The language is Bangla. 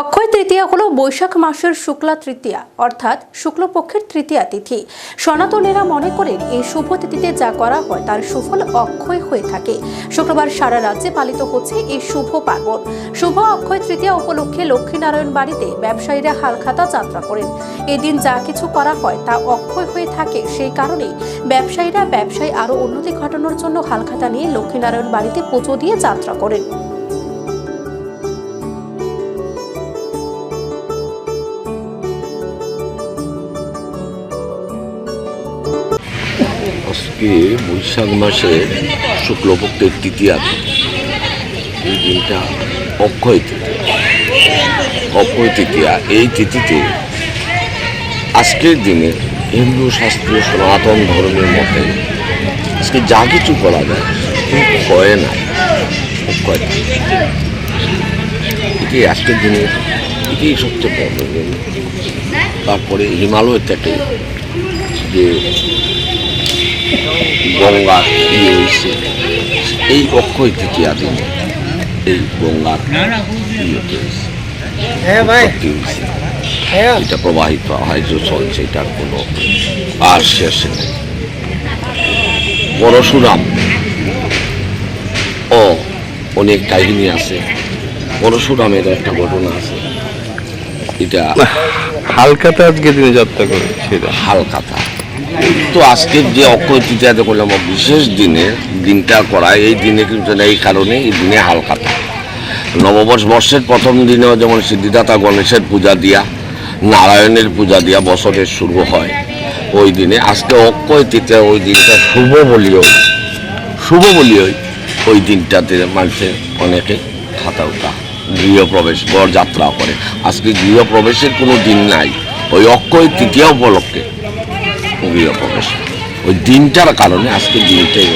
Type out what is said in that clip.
অক্ষয় তৃতীয়া হলো বৈশাখ মাসের শুক্লা তৃতীয়া, অর্থাৎ শুক্লপক্ষের তৃতীয়া তিথি। সনাতনেরা মনে করেন এই শুভ তিথিতে যা করা হয় তার সুফল অক্ষয় হয়ে থাকে। শুক্রবার সারা রাজ্যে পালিত হচ্ছে এই শুভ পার্বণ। শুভ অক্ষয় তৃতীয়া উপলক্ষে লক্ষ্মীনারায়ণ বাড়িতে ব্যবসায়ীরা হালখাতা যাত্রা করেন। এদিন যা কিছু করা হয় তা অক্ষয় হয়ে থাকে, সেই কারণে ব্যবসায়ীরা ব্যবসায় আরও উন্নতি ঘটানোর জন্য হালখাতা নিয়ে লক্ষ্মীনারায়ণ বাড়িতে পুজো দিয়ে যাত্রা করেন। আজকে বৈশাখ মাসে শুক্লপক্ষের তৃতীয়া এই দিনটা অক্ষয় তৃতীয়া। অক্ষয় তৃতীয়া। এই তিথিতে আজকের দিনে হিন্দু শাস্ত্রীয় সনাতন ধর্মের মতে আজকে যা কিছু করা যায় ক্ষয় না অক্ষয়। এটি আজকের দিনে এটি সবচেয়ে বড় তারপরে হিমালয় থেকে যে গঙ্গার ইয়ে হয়েছে। এই অক্ষয় তৃতীয়া দিনে এই গঙ্গার ইয়েতে হয়েছে, হ্যাঁ। হ্যাঁ। এটা প্রবাহিত হয় যে চলছে এটার কোনো আর শেষ নেই। পরশুরাম। ও অনেক কাহিনী আছে। পরশুরামের একটা ঘটনা আছে। এটা হালকাতে আজকে দিনে যাত্রা করে সেটা হালখাতা তো আজকের যে অক্ষয় তৃতীয়াতে করলাম বিশেষ দিনে দিনটা করা এই দিনে কিন্তু এই কারণে এই দিনে হালখাতা নববর্ষ বর্ষের প্রথম দিনেও যেমন সিদ্ধিদাতা গণেশের পূজা দিয়া, নারায়ণের পূজা দিয়া বছরের শুরু হয়, ওই দিনে। আজকে অক্ষয় তৃতীয়া ওই দিনটা শুভ বলিও শুভ বলিও ওই দিনটাতে মানুষের অনেকে খাতা উঠা, গৃহপ্রবেশ বর যাত্রা করে। আজকে গৃহপ্রবেশের কোনো দিন নাই, ওই অক্ষয় তৃতীয়া উপলক্ষে। গৃহপ্রবেশ ওই দিনটার কারণে আজকে দিনটাই